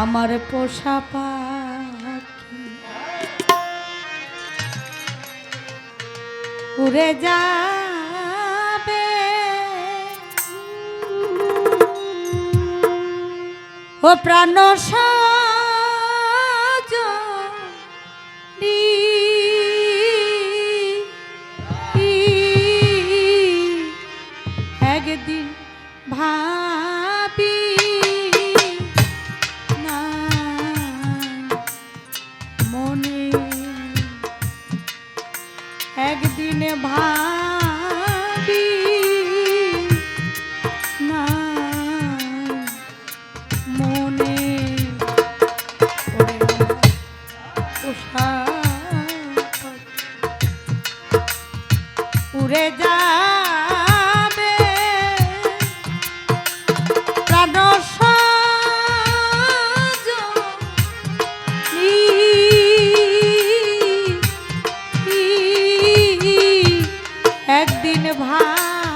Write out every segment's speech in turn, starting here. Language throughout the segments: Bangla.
আমার পোষা পাখি। উড়ে যাবে। ও প্রাণ সা উড়ে যাবে। প্রাণ একদিন ভাই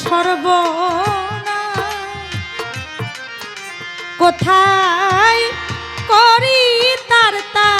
সর্ব কোথায় করি তার তা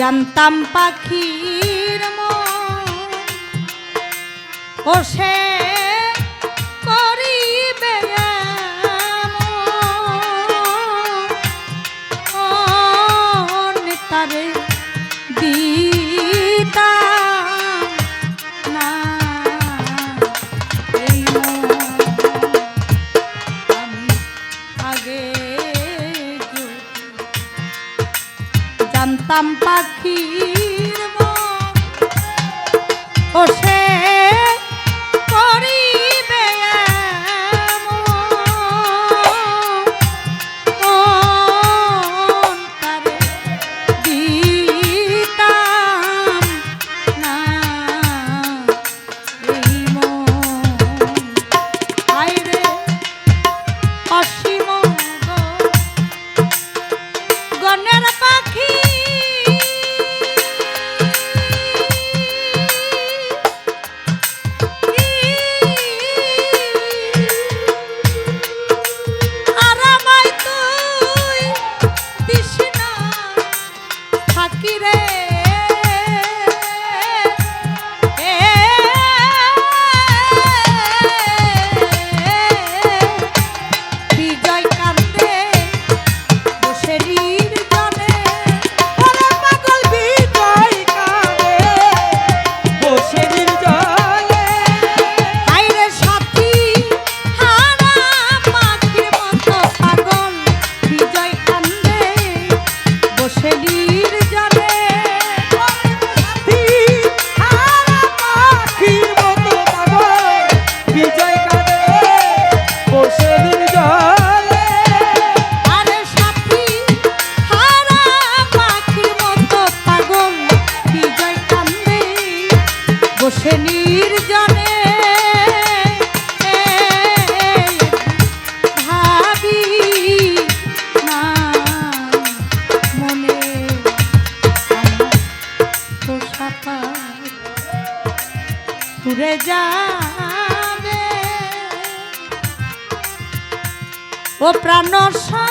জানতাম পাখির মন। সে ও ঘুরে যাবে। ও প্রাণ সাজনী